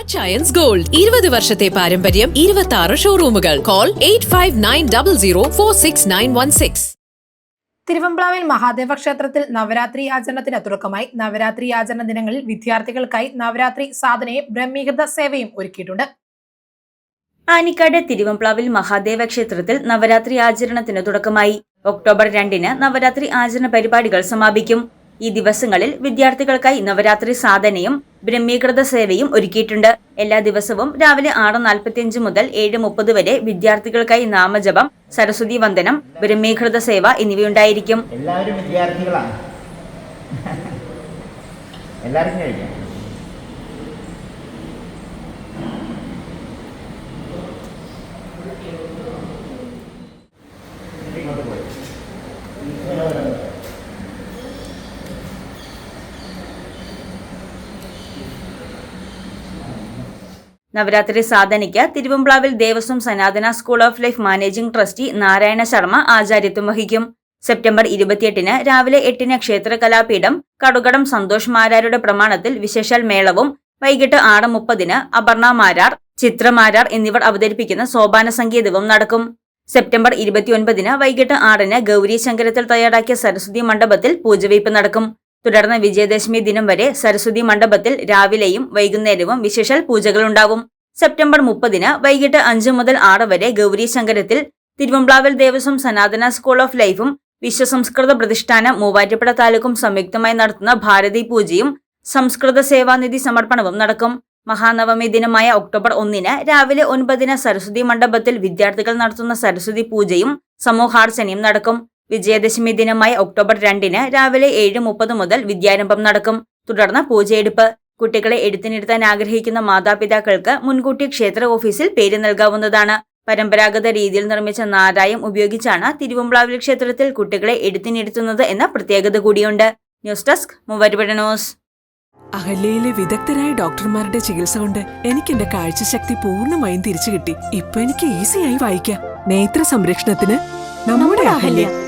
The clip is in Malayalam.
അച്ചയൻസ് ഗോൾഡ് ഇരുപത് വർഷത്തെ പാരമ്പര്യം ഇരുപത്തി ആറ് ഷോറൂമുകൾ call eight five nine double zero four six nine one six തിരുവമ്പ്ലാവിൽ Mahadeva ക്ഷേത്രത്തിൽ നവരാത്രി ആചരണത്തിന് തുടക്കമായി. നവരാത്രി ആചരണ ദിനങ്ങളിൽ വിദ്യാർത്ഥികൾക്കായി നവരാത്രി സാധനയും ബ്രഹ്മീകൃത സേവയും ഒരുക്കിയിട്ടുണ്ട്. ആനിക്കാട് തിരുവമ്പ്ലാവിൽ മഹാദേവ ക്ഷേത്രത്തിൽ നവരാത്രി ആചരണത്തിന് തുടക്കമായി. ഒക്ടോബർ രണ്ടിന് നവരാത്രി ആചരണ പരിപാടികൾ സമാപിക്കും. ഈ ദിവസങ്ങളിൽ വിദ്യാർത്ഥികൾക്കായി നവരാത്രി സാധനയും ബ്രഹ്മീകൃത സേവയും ഒരുക്കിയിട്ടുണ്ട്. എല്ലാ ദിവസവും രാവിലെ ആറ് നാൽപ്പത്തിയഞ്ച് മുതൽ ഏഴ് മുപ്പത് വരെ വിദ്യാർത്ഥികൾക്കായി നാമജപം സരസ്വതി വന്ദനം ബ്രഹ്മീകൃത സേവ എന്നിവയുണ്ടായിരിക്കും. എല്ലാവരും വിദ്യാർത്ഥികളാണ്. എല്ലാവർക്കും കഴിക്കാം. Navaratri സാധനയ്ക്ക് തിരുവമ്പ്ലാവിൽ Devaswom Sanathana school of life managing trustee Narayana Sharma ആചാര്യത്വം വഹിക്കും. സെപ്റ്റംബർ ഇരുപത്തിയെട്ടിന് രാവിലെ എട്ടിന് ക്ഷേത്ര കലാപീഠം കടുകടം സന്തോഷ് മാരാരുടെ പ്രമാണത്തിൽ വിശേഷാൽ മേളവും വൈകിട്ട് ആറ് മുപ്പതിന് അപർണ മാരാർ ചിത്രമാരാർ എന്നിവർ അവതരിപ്പിക്കുന്ന സോപാന സംഗീതവും നടക്കും. സെപ്റ്റംബർ ഇരുപത്തിയൊൻപതിന് വൈകിട്ട് ആറിന് ഗൗരി ശങ്കരത്തിൽ തയ്യാറാക്കിയ സരസ്വതി മണ്ഡപത്തിൽ പൂജവയ്പ് നടക്കും. തുടർന്ന് വിജയദശമി ദിനം വരെ സരസ്വതി മണ്ഡപത്തിൽ രാവിലെയും വൈകുന്നേരവും വിശേഷൽ പൂജകളുണ്ടാവും. സെപ്റ്റംബർ മുപ്പതിന് വൈകിട്ട് അഞ്ചു മുതൽ ആറ് വരെ ഗൗരി ശങ്കരത്തിൽ തിരുവമ്പ്ലാവൽ ദേവസ്വം സനാതന സ്കൂൾ ഓഫ് ലൈഫും വിശ്വസംസ്കൃത പ്രതിഷ്ഠാനം മൂവാറ്റുപുഴ താലൂക്കും സംയുക്തമായി നടത്തുന്ന ഭാരതി പൂജയും സംസ്കൃത സേവാനിധി സമർപ്പണവും നടക്കും. മഹാനവമി ദിനമായ ഒക്ടോബർ ഒന്നിന് രാവിലെ ഒൻപതിന് സരസ്വതി മണ്ഡപത്തിൽ വിദ്യാർത്ഥികൾ നടത്തുന്ന സരസ്വതി പൂജയും സമൂഹാർച്ചനയും നടക്കും. വിജയദശമി ദിനമായ ഒക്ടോബർ രണ്ടിന് രാവിലെ ഏഴ് മുപ്പത് മുതൽ വിദ്യാരംഭം നടക്കും. തുടർന്ന് പൂജയെടുപ്പ്. കുട്ടികളെ എടുത്തിനിരുത്താൻ ആഗ്രഹിക്കുന്ന മാതാപിതാക്കൾക്ക് മുൻകൂട്ടി ക്ഷേത്ര ഓഫീസിൽ പേര് നൽകാവുന്നതാണ്. പരമ്പരാഗത രീതിയിൽ നിർമ്മിച്ച നാരായം ഉപയോഗിച്ചാണ് തിരുവമ്പ്ലാവിൽ ക്ഷേത്രത്തിൽ കുട്ടികളെ എടുത്തിനിരുത്തുന്നത് എന്ന പ്രത്യേകത കൂടിയുണ്ട്. News desk news. അഹല്യയിലെ വിദഗ്ധരായ ഡോക്ടർമാരുടെ ചികിത്സ കൊണ്ട് എനിക്ക് എന്റെ കാഴ്ചശക്തി പൂർണമായും തിരിച്ചു കിട്ടി. ഇപ്പൊ എനിക്ക് ഈസിയായി വായിക്കാം. നേത്ര സംരക്ഷണത്തിന് നമ്മുടെ Ahalya.